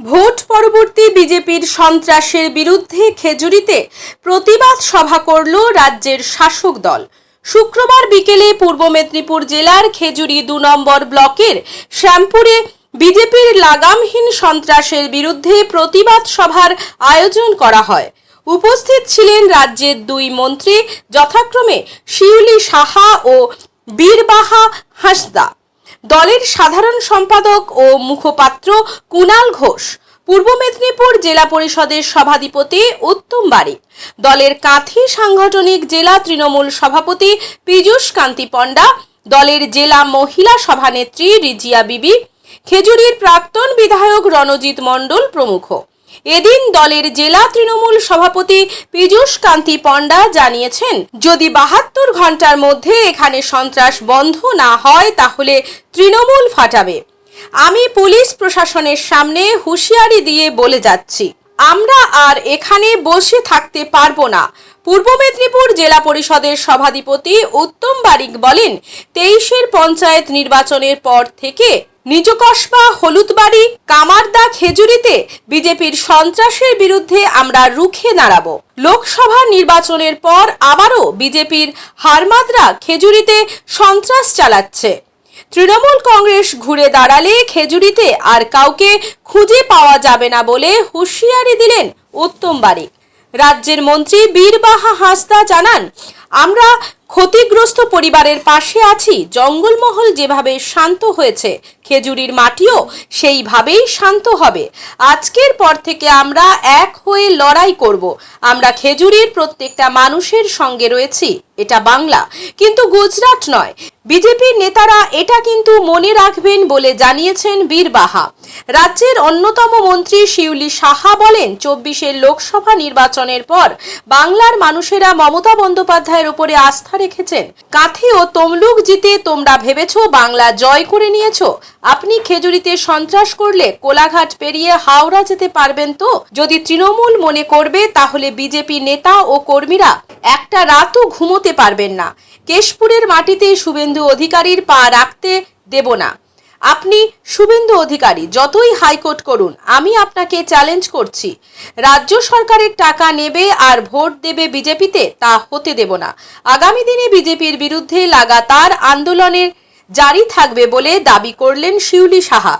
Vote পরবর্তী বিজেপির সন্ত্রাসের বিরুদ্ধে খেজুরিতে প্রতিবাদ সভা করল রাজ্যের শাসক দল। শুক্রবার বিকেলে পূর্ব মেদিনীপুর জেলার খেজুরি দু নম্বর ব্লকের শ্যামপুরে বিজেপির লাগামহীন সন্ত্রাসের বিরুদ্ধে প্রতিবাদ সভার আয়োজন করা হয়। উপস্থিত ছিলেন রাজ্যের দুই মন্ত্রী, যথাক্রমে শিউলি সাহা ও বীরবাহা হাসদা। দলের সাধারণ সম্পাদক ও মুখপাত্র কুনাল ঘোষ। পূর্ব মেদিনীপুর জেলা পরিষদের সভাধিপতি উত্তম বারিক। দলের কাঁথি সাংগঠনিক জেলা তৃণমূল সভাপতি পীযুষ কান্তি পণ্ডা। দলের জেলা মহিলা সভানেত্রী রিজিয়া বিবি। খেজুরির প্রাক্তন বিধায়ক রণজিৎ মণ্ডল প্রমুখ। এদিন দলের জেলা তৃণমূল সভাপতি পীযূষ কান্তি পণ্ডা জানিয়েছেন, যদি বাহাত্তর ঘণ্টার মধ্যে এখানে সন্ত্রাস বন্ধ না হয়, তাহলে তৃণমূল ফাটাবে। আমি পুলিশ প্রশাসনের সামনে হুঁশিয়ারি দিয়ে বলে যাচ্ছি, আমরা আর এখানে বসে থাকতে পারব না। পূর্ব মেদিনীপুর জেলা পরিষদের সভাধিপতি উত্তম বারিক বলেন, তেইশের পঞ্চায়েত নির্বাচনের পর থেকে নিজকসবা হলুদবাড়ি কামারদা খেজুরিতে বিজেপির সন্ত্রাসের বিরুদ্ধে আমরা রুখে দাঁড়াব। লোকসভা নির্বাচনের পর আবারও বিজেপির হারমাদরা খেজুরিতে সন্ত্রাস চালাচ্ছে। তৃণমূল কংগ্রেস ঘুরে দাঁড়ালে খেজুরিতে আর কাউকে খুঁজে পাওয়া যাবে না বলে হুঁশিয়ারি দিলেন উত্তম রাজ্যের মন্ত্রী বীরবাহা হাসদা জানান, আমরা ক্ষতিগ্রস্ত পরিবারের পাশে আছি, জঙ্গলমহল যেভাবে শান্ত হয়েছে, খেজুরির মাটিও সেইভাবেই শান্ত হবে। আজকের পর থেকে আমরা এক হয়ে লড়াই করব। আমরা খেজুরির প্রত্যেকটা মানুষের সঙ্গে রয়েছি, এটা বাংলা। কিন্তু গুজরাট নয়। বিজেপির নেতারা এটা কিন্তু মনে রাখবেন বলে জানিয়েছেন বীরবাহা রাজ্যের অন্যতম মন্ত্রী শিউলি সাহা বলেন, চব্বিশের লোকসভা নির্বাচনের পর বাংলার মানুষেরা মমতা বন্দ্যোপাধ্যায়ের উপরে আস্থা রেখেছেন। কাঁথি ও তমলুক জিতে তোমরা ভেবেছ, বাংলা জয় করে নিয়েছ। আপনি খেজুরিতে সন্ত্রাস করলে কোলাঘাট পেরিয়ে হাওড়া যেতে পারবেন তো? যদি তৃণমূল মনে করবে, তাহলে বিজেপি নেতা ও কর্মীরা একটা রাতও ঘুমোতে পারবেন না। কেশপুরের মাটিতে শুভেন্দু অধিকারীর পা রাখতে দেব না। আপনি শুভেন্দু অধিকারী, যতই হাইকোর্ট করুন, আমি আপনাকে চ্যালেঞ্জ করছি। রাজ্য সরকারের টাকা নেবে আর ভোট দেবে বিজেপিতে, তা হতে দেব না। আগামী দিনে বিজেপির বিরুদ্ধে লাগাতার আন্দোলনের জারি থাকবে বলে দাবি করলেন শিউলি সাহা।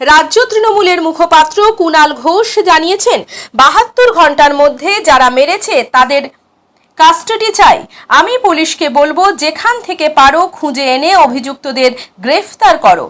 রাজ্য তৃণমূলের মুখপাত্র কুনাল ঘোষ জানিয়েছেন, বাহাত্তর ঘণ্টার মধ্যে যারা মেরেছে, তাদের কাস্টাডি চাই। আমি পুলিশকে বলব, যেখান থেকে পারো খুঁজে এনে অভিযুক্তদের গ্রেফতার করো।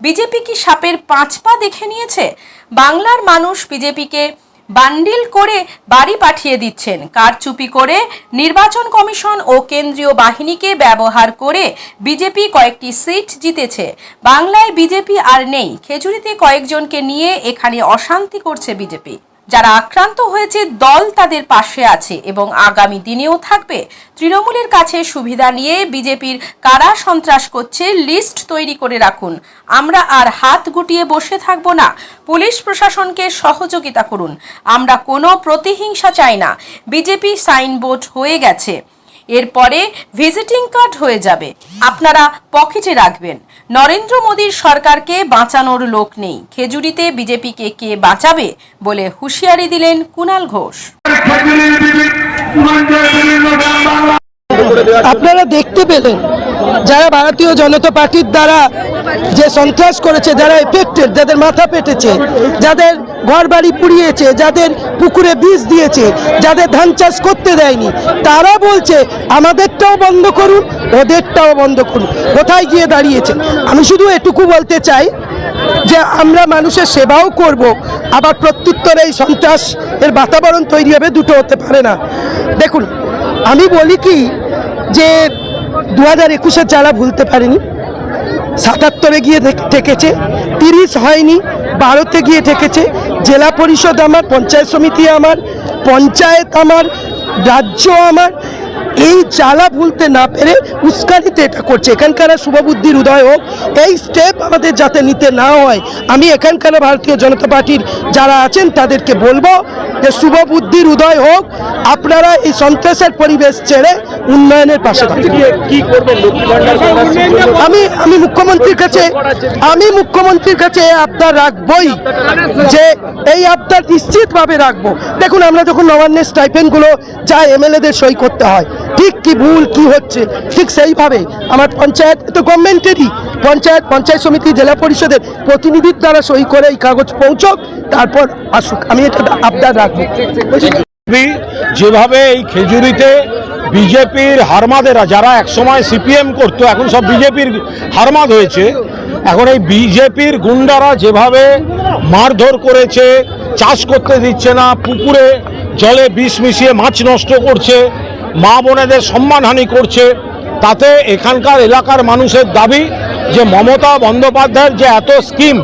বিজেপি কি সাপের পাঁচ পা দেখে নিয়েছে? বাংলার মানুষ বিজেপিকে বান্ডিল করে বাড়ি পাঠিয়ে দিচ্ছেন। কারচুপি করে নির্বাচন কমিশন ও কেন্দ্রীয় বাহিনীকে ব্যবহার করে বিজেপি কয়েকটি সিট জিতেছে। বাংলায় বিজেপি আর নেই। খেজুরিতে কয়েকজনকে নিয়ে এখানে অশান্তি করছে বিজেপি। যারা আক্রান্ত হয়েছে, দল তাদের পাশে আছে এবং আগামী দিনেও থাকবে। তৃণমূলের কাছে সুবিধা নিয়ে বিজেপির কারা সন্ত্রাস করছে, লিস্ট তৈরি করে রাখুন। আমরা আর হাত গুটিয়ে বসে থাকব না। পুলিশ প্রশাসনকে সহযোগিতা করুন। আমরা কোনো প্রতিহিংসা চাই না। বিজেপি সাইনবোর্ড হয়ে গেছে। এরপরে ভিজিটিং কার্ড হয়ে যাবে। আপনারা পকেটে রাখবেন। নরেন্দ্র মোদীর সরকারকে বাঁচানোর লোক নেই। খেজুরিতে বিজেপিকে কে বাঁচাবে বলে হুঁশিয়ারি দিলেন কুনাল ঘোষ। আপনারা দেখতে পেলেন, যারা ভারতীয় জনতা পার্টির দ্বারা যে সন্ত্রাস করেছে, যারা এফেক্টেড যাদের মাথা পেটেছে, যাদের ঘর বাড়ি পুড়িয়েছে, যাদের পুকুরে বীজ দিয়েছে, যাদের ধান চাষ করতে দেয়নি, তারা বলছে, আমাদেরটাও বন্ধ করুন, ওদেরটাও বন্ধ করুন। কোথায় গিয়ে দাঁড়িয়েছে? আমি শুধু এটুকু বলতে চাই যে আমরা মানুষের সেবাও করব, আবার প্রত্যুত্তরে এই সন্ত্রাস এর বাতাবরণ তৈরি হবে, দুটো হতে পারে না। দেখুন, আমি বলি কি যে দু হাজার একুশের যারা ভুলতে পারেনি সাতাত্তরে গিয়ে ঠেক- ঠেকেছে, তিরিশ হয়নি, বারোতে গিয়ে ঠেকেছে। জেলা পরিষদ আমার, পঞ্চায়েত সমিতি আমার, পঞ্চায়েত আমার, রাজ্য আমার। এই জ্বালা ভুলতে না পেরে উস্কানিতে এটা করছে। এখানকার শুভবুদ্ধির উদয় হোক, এই স্টেপ আমাদের যাতে নিতে না হয়। আমি এখানকার ভারতীয় জনতা পার্টির যারা আছেন, তাদেরকে বলব যে শুভ বুদ্ধির উদয় হোক, আপনারা এই সন্ত্রাসের পরিবেশ ছেড়ে উন্নয়নের পাশে আমি আমি মুখ্যমন্ত্রীর কাছে আমি মুখ্যমন্ত্রীর কাছে এই আবদার রাখবই যে এই আবদার নিশ্চিতভাবে রাখব। দেখুন আমরা যখন নবান্নের স্টাইপেন্ডগুলো যা এমএলএদের সই করতে হয় ঠিক কি ভুল কি হচ্ছে? ঠিক সেইভাবে আমার পঞ্চায়েত তো গভর্নমেন্টেরই পঞ্চায়েত পঞ্চায়েত সমিতি জেলা পরিষদের প্রতিনিধির দ্বারা সই করে এই কাগজ পৌঁছক তারপর আসুক। আমি এটা আবদার রাখব। যেভাবে এই খেজুরিতে বিজেপির হারমাদেরা যারা একসময় সিপিএম করতো, এখন সব বিজেপির হারমাদ হয়েছে। এখন এই বিজেপির গুন্ডারা যেভাবে মারধর করেছে, চাষ করতে দিচ্ছে না, পুকুরে জলে বিষ মিশিয়ে মাছ নষ্ট করছে, মা বোনেদের সম্মানহানি করছে, তাতে এখানকার এলাকার মানুষের দাবি যে মমতা বন্দ্যোপাধ্যায়ের যে এত স্কিম,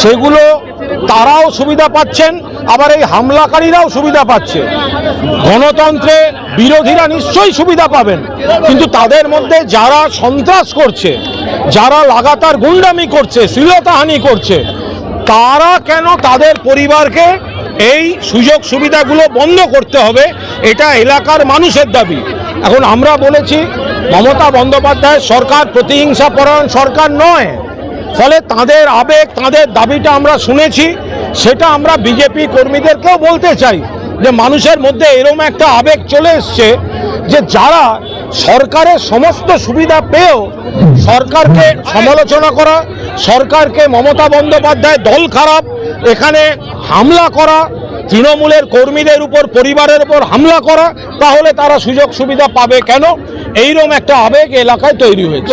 সেগুলো তারাও সুবিধা পাচ্ছেন আবার এই হামলাকারীরাও সুবিধা পাচ্ছে। গণতন্ত্রে বিরোধীরা নিশ্চয়ই সুবিধা পাবেন। কিন্তু তাদের মধ্যে যারা সন্ত্রাস করছে, যারা লাগাতার গুন্ডামি করছে, শ্লীলতাহানি করছে, তারা কেন তাদের পরিবারকে এই সুযোগ সুবিধাগুলো বন্ধ করতে হবে? এটা এলাকার মানুষের দাবি। এখন আমরা বলেছি, মমতা বন্দ্যোপাধ্যায় সরকার প্রতিহিংসা পরায়ণ সরকার নয়। ফলে তাদের আবেগ, তাদের দাবিটা আমরা শুনেছি। সেটা আমরা বিজেপি কর্মীদেরকেও বলতে চাই যে মানুষের মধ্যে এরম একটা আবেগ চলে এসছে যে যারা সরকারের সমস্ত সুবিধা পেয়েও সরকারকে সমালোচনা করা, সরকারকে মমতা বন্দ্যোপাধ্যায় দল খারাপ, এখানে হামলা করা, তৃণমূলের কর্মীদের উপর, পরিবারের উপর হামলা করা, তাহলে তারা সুযোগ সুবিধা পাবে কেন? এইরকম একটা আবেগ এলাকায় তৈরি হয়েছে।